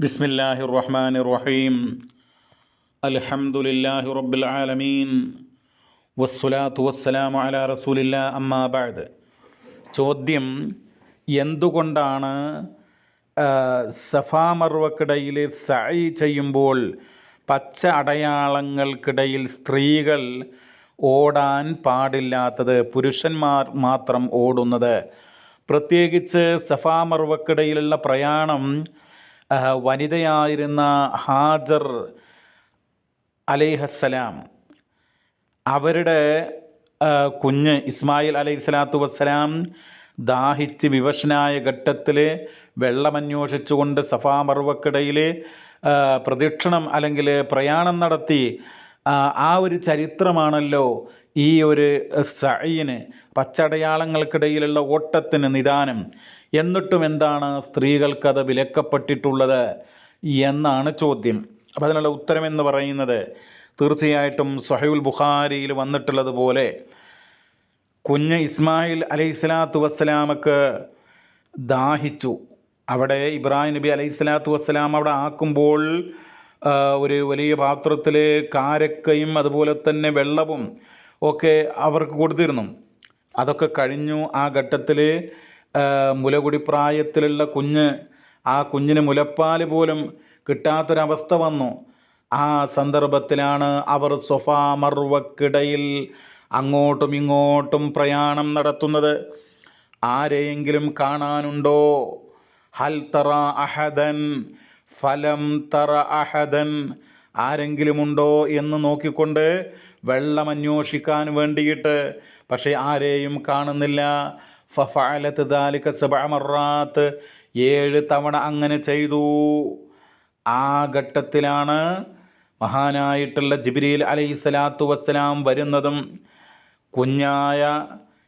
بسم الله الرحمن الرحيم الحمد لله رب العالمين والصلاة والسلام على رسول الله أما بعد ചോദ്യം എന്തുകൊണ്ടാണ് ആ, സഫാ മർവക്കിടയിൽ സഅയ് ചെയ്യുമ്പോൾ പച്ച അടയാളങ്ങൾക്കിടയിൽ സ്ത്രീകൾ ഓടാൻ പാടില്ലാത്തത് പുരുഷന്മാർ മാത്രം ഓടുന്നത് പ്രത്യേകിച്ച് സഫാ മർവക്കിടയിലുള്ള പ്രയാണം ആ, വനിതയായിരുന്ന ഹാജർ അലൈഹസ്സലാം. അവരുടെ കുഞ്ഞ് ഇസ്മായിൽ അലൈഹി സ്വലാത്തു വസ്സലാം ദാഹിച്ച് വിവശനായ ഘട്ടത്തിൽ വെള്ളമന്വേഷിച്ചുകൊണ്ട് സഫാ മറുവക്കിടയിൽ പ്രദക്ഷിണം അല്ലെങ്കിൽ പ്രയാണം നടത്തി ആ ഒരു ചരിത്രമാണല്ലോ ഈ ഒരു സയ്യിന് പച്ചടയാളങ്ങൾക്കിടയിലുള്ള ഓട്ടത്തിന് നിദാനം. എന്നിട്ടും എന്താണ് സ്ത്രീകൾക്കത് വിലക്കപ്പെട്ടിട്ടുള്ളത് എന്നാണ് ചോദ്യം. അപ്പോൾ അതിനുള്ള ഉത്തരമെന്ന് പറയുന്നത് തീർച്ചയായിട്ടും സൊഹൈബുൽ ബുഖാരിയിൽ വന്നിട്ടുള്ളതുപോലെ കുഞ്ഞ് ഇസ്മായിൽ അലൈഹി സ്വലാത്തു വസ്സലാമക്ക് ദാഹിച്ചു. അവിടെ ഇബ്രാഹിം നബി അലൈഹി സ്വലാത്തു വസ്സലാം അവിടെ ആക്കുമ്പോൾ ഒരു വലിയ പാത്രത്തിൽ കാരക്കയും അതുപോലെ തന്നെ വെള്ളവും ഒക്കെ അവർക്ക് കൊടുത്തിരുന്നു. അതൊക്കെ കഴിഞ്ഞു. ആ ഘട്ടത്തിൽ മുലകുടി പ്രായത്തിലുള്ള കുഞ്ഞ് ആ കുഞ്ഞിന് മുലപ്പാൽ പോലും കിട്ടാത്തൊരവസ്ഥ വന്നു. ആ സന്ദർഭത്തിലാണ് അവർ സൊഫാ മർവക്കിടയിൽ അങ്ങോട്ടും ഇങ്ങോട്ടും പ്രയാണം നടത്തുന്നത്. ആരെയെങ്കിലും കാണാനുണ്ടോ? ഹൽ തറ അഹദൻ ഫലം തറ അഹദൻ ആരെങ്കിലുമുണ്ടോ എന്ന് നോക്കിക്കൊണ്ട് വെള്ളം അന്വേഷിക്കാൻ വേണ്ടിയിട്ട്. പക്ഷേ ആരെയും കാണുന്നില്ല. ഫഫാലത്ത് ദാലിക സബഅ മറാത്ത്. ഏഴ് തവണ അങ്ങനെ ചെയ്തു. ആ ഘട്ടത്തിലാണ് മഹാനായിട്ടുള്ള ജിബിരിയിൽ അലൈഹി സ്വലാത്തു വസ്സലാം വരുന്നതും. കുഞ്ഞായ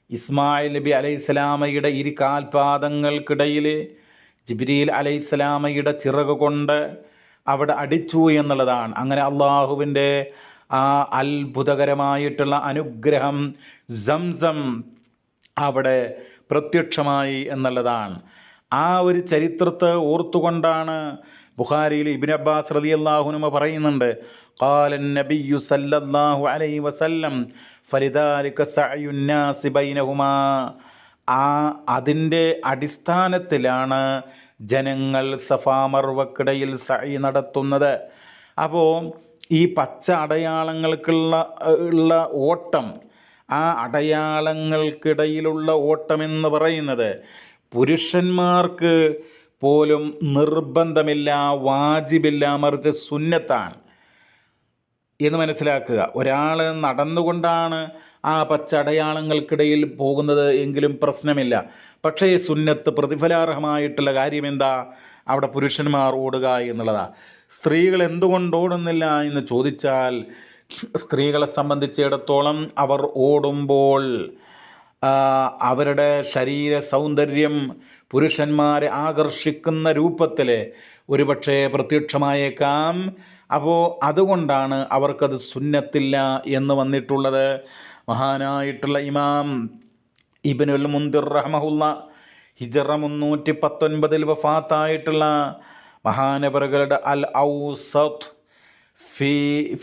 ഇസ്മായിൽ നബി അലൈഹി സ്വലാമയുടെ ഇരു കാൽപാദങ്ങൾക്കിടയിൽ ജിബിരിയിൽ അലൈഹി സ്വലാമയുടെ ചിറക് കൊണ്ട് അവിടെ അടിച്ചു എന്നുള്ളതാണ്. അങ്ങനെ അള്ളാഹുവിന്റെ ആ അത്ഭുതകരമായിട്ടുള്ള അനുഗ്രഹം സംസം അവിടെ പ്രത്യക്ഷമായി എന്നുള്ളതാണ്. ആ ഒരു ചരിത്രത്തെ ഓർത്തുകൊണ്ടാണ് ബുഖാരിയിൽ ഇബിൻ അബ്ബാസ് റതി അള്ളാഹുനുമ പറയുന്നുണ്ട് ഖാലൻ നബിയു സല്ലല്ലാഹു അലൈഹി വസല്ലം ഫലിദാലിക സഅയുന്നാസി ബൈനഹുമാ. ആ അതിന്റെ അടിസ്ഥാനത്തിലാണ് ജനങ്ങൾ സഫാമർവക്കിടയിൽ സൈ നടത്തുന്നത്. അപ്പോൾ ഈ പച്ച അടയാളങ്ങൾക്കുള്ള ഉള്ള ഓട്ടം ആ അടയാളങ്ങൾക്കിടയിലുള്ള ഓട്ടം എന്ന് പറയുന്നത് പുരുഷന്മാർക്ക് പോലും നിർബന്ധമില്ല വാജിബില്ല മറിച്ച് സുന്നത്താണ്. എന്ന് മനസ്സിലാക്കുക. ഒരാൾ നടന്നുകൊണ്ടാണ് ആ പച്ച അടയാളങ്ങൾക്കിടയിൽ പോകുന്നത് എങ്കിലും പ്രശ്നമില്ല. പക്ഷേ സുന്നത്ത് പ്രതിഫലാർഹമായിട്ടുള്ള കാര്യം എന്താ അവിടെ പുരുഷന്മാർ ഓടുക എന്നുള്ളതാണ് സ്ത്രീകൾ എന്തുകൊണ്ട് ഓടുന്നില്ല എന്ന് ചോദിച്ചാൽ സ്ത്രീകളെ സംബന്ധിച്ചിടത്തോളം അവർ ഓടുമ്പോൾ അവരുടെ ശരീര സൗന്ദര്യം പുരുഷന്മാരെ ആകർഷിക്കുന്ന രൂപത്തിൽ ഒരുപക്ഷെ പ്രത്യക്ഷമായേക്കാം. അപ്പോൾ അതുകൊണ്ടാണ് അവർക്കത് സുന്നത്തില്ല എന്ന് വന്നിട്ടുള്ളത്. മഹാനായിട്ടുള്ള ഇമാം ഇബിനുൽ മുന്തിർ റഹ്മഹുല്ല ഹിജറ മുന്നൂറ്റി പത്തൊൻപതിൽ വഫാത്തായിട്ടുള്ള മഹാനവറുകളുടെ അൽ ഔസത്ത് ഫി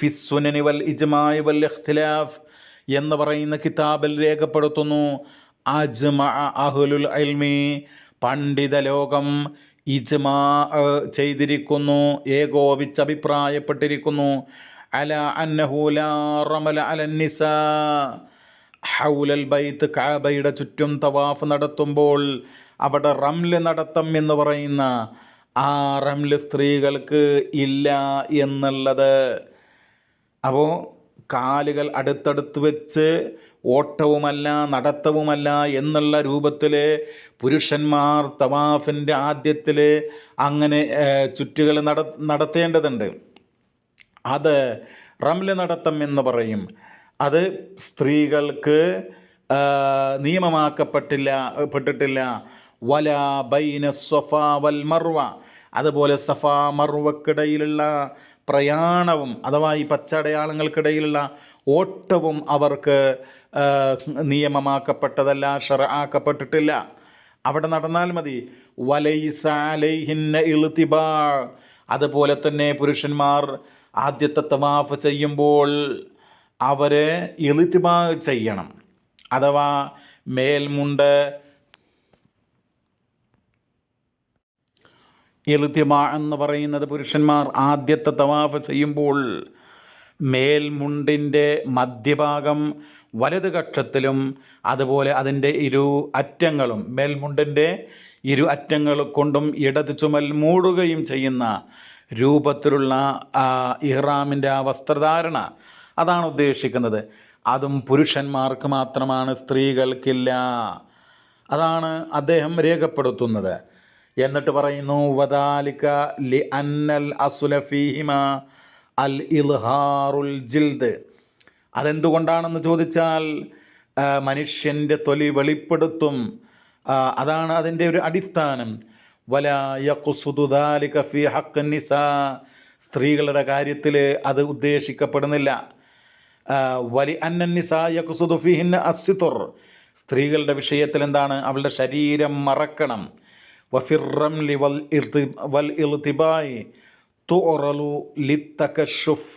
ഫിസുനനി വൽ ഇജ്മായി വൽ ഇഖ്തിലാഫ് എന്ന് പറയുന്ന കിതാബിൽ രേഖപ്പെടുത്തുന്നു. അജ്മ അഹുലുൽ അൽമി പണ്ഡിത ലോകം ഇജ്മാ ചെയ്തിരിക്കുന്നു ഏകോപിച്ച് അഭിപ്രായപ്പെട്ടിരിക്കുന്നു അല അന്നഹു ലാ റമല അല ഹൗലൽ ബൈത്ത് കാബയുടെ ചുറ്റും തവാഫ് നടത്തുമ്പോൾ അവിടെ റംൽ നടത്തം എന്ന് പറയുന്ന ആ റംൽ സ്ത്രീകൾക്ക് ഇല്ല എന്നുള്ളത്. അപ്പോൾ കാലുകൾ അടുത്തടുത്ത് വെച്ച് ഓട്ടവുമല്ല നടത്തവുമല്ല എന്നുള്ള രൂപത്തിൽ പുരുഷന്മാർ തവാഫിന്റെ ആദ്യത്തിൽ അങ്ങനെ ചുറ്റുകൾ നട നടത്തേണ്ടതുണ്ട്. അത് റംല നടത്തം എന്ന് പറയും. അത് സ്ത്രീകൾക്ക് നിയമമാക്കപ്പെട്ടില്ല പെട്ടിട്ടില്ല. വല ബൈന സഫ വൽ മർവ. അതുപോലെ സഫ മർവക്കിടയിലുള്ള പ്രയാണവും അഥവാ ഈ പച്ചടയാളങ്ങൾക്കിടയിലുള്ള ഓട്ടവും അവർക്ക് നിയമമാക്കപ്പെട്ടതല്ല ഷറ ആക്കപ്പെട്ടിട്ടില്ല അവിടെ നടന്നാൽ മതി. വലൈസ അലൈഹിന്ന ഇളുത്തിബാ അതുപോലെ തന്നെ പുരുഷന്മാർ ആദ്യത്തെ തവാഫ് ചെയ്യുമ്പോൾ അവരെ ഇളുത്തിബാ ചെയ്യണം. അഥവാ മേൽമുണ്ട് എളുത്തിമ എന്ന് പറയുന്നത് പുരുഷന്മാർ ആദ്യത്തെ തവാഫ് ചെയ്യുമ്പോൾ മേൽമുണ്ടിന്റെ മധ്യഭാഗം വലത് കക്ഷത്തിലും അതുപോലെ അതിന്റെ ഇരു അറ്റങ്ങളും മേൽമുണ്ടിന്റെ ഇരു അറ്റങ്ങൾ കൊണ്ടും ഇടത് ചുമൽ മൂടുകയും ചെയ്യുന്ന രൂപത്തിലുള്ള ഇഹ്റാമിന്റെ ആ വസ്ത്രധാരണ അതാണ് ഉദ്ദേശിക്കുന്നത്. അതും പുരുഷന്മാർക്ക് മാത്രമാണ് സ്ത്രീകൾക്കില്ല. അതാണ് അദ്ദേഹം രേഖപ്പെടുത്തുന്നത്. എന്നിട്ട് പറയുന്നു വദാലിക ലി അന്നൽ അസുലഫീഹിമ ഇൽഹാറുൽ ജിൽദ്. അതെന്തുകൊണ്ടാണെന്ന് ചോദിച്ചാൽ മനുഷ്യന്റെ തൊലി വെളിപ്പെടുത്തും അതാണ് അതിന്റെ ഒരു അടിസ്ഥാനം. വല യഖ്സുദു ദാലിക ഫി ഹക്ക് നിസ. സ്ത്രീകളുടെ കാര്യത്തിൽ അത് ഉദ്ദേശിക്കപ്പെടുന്നില്ല. വലി അന്നന്നിസായ യക്കുസുദുഫിഹിൻ അസ്യുത്തുർ സ്ത്രീകളുടെ വിഷയത്തിൽ എന്താണ് അവളുടെ ശരീരം മറക്കണം. വഫിറം റംലി വൽ ഇർതി വൽ ഇൽത്തിബായി തുറലു ലിത്തകഷുഫ്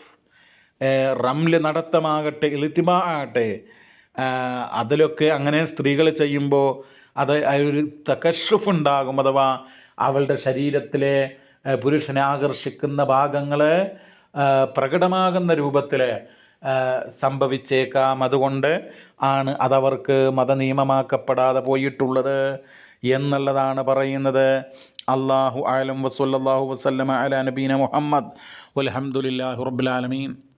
റംൽ നടത്തമാകട്ടെ ഇളിത്തിബ ആകട്ടെ അതിലൊക്കെ അങ്ങനെ സ്ത്രീകൾ ചെയ്യുമ്പോൾ അത് ഒരു തകഷുഫ് ഉണ്ടാകും അഥവാ അവളുടെ ശരീരത്തിലെ പുരുഷനെ ആകർഷിക്കുന്ന ഭാഗങ്ങൾ പ്രകടമാകുന്ന രൂപത്തിൽ സംഭവിച്ചേക്കാം. അതുകൊണ്ട് ആണ് അതവർക്ക് മതനിയമമാക്കപ്പെടാതെ പോയിട്ടുള്ളത്. എന്നുള്ളതാണ് പറയുന്നത്. അള്ളാഹു ആലം വസല്ലാഹു വസ്ലമ അല നബീന മുഹമ്മദ്. അലഹമുല്ലാഹു റബ്ബുലാലമീൻ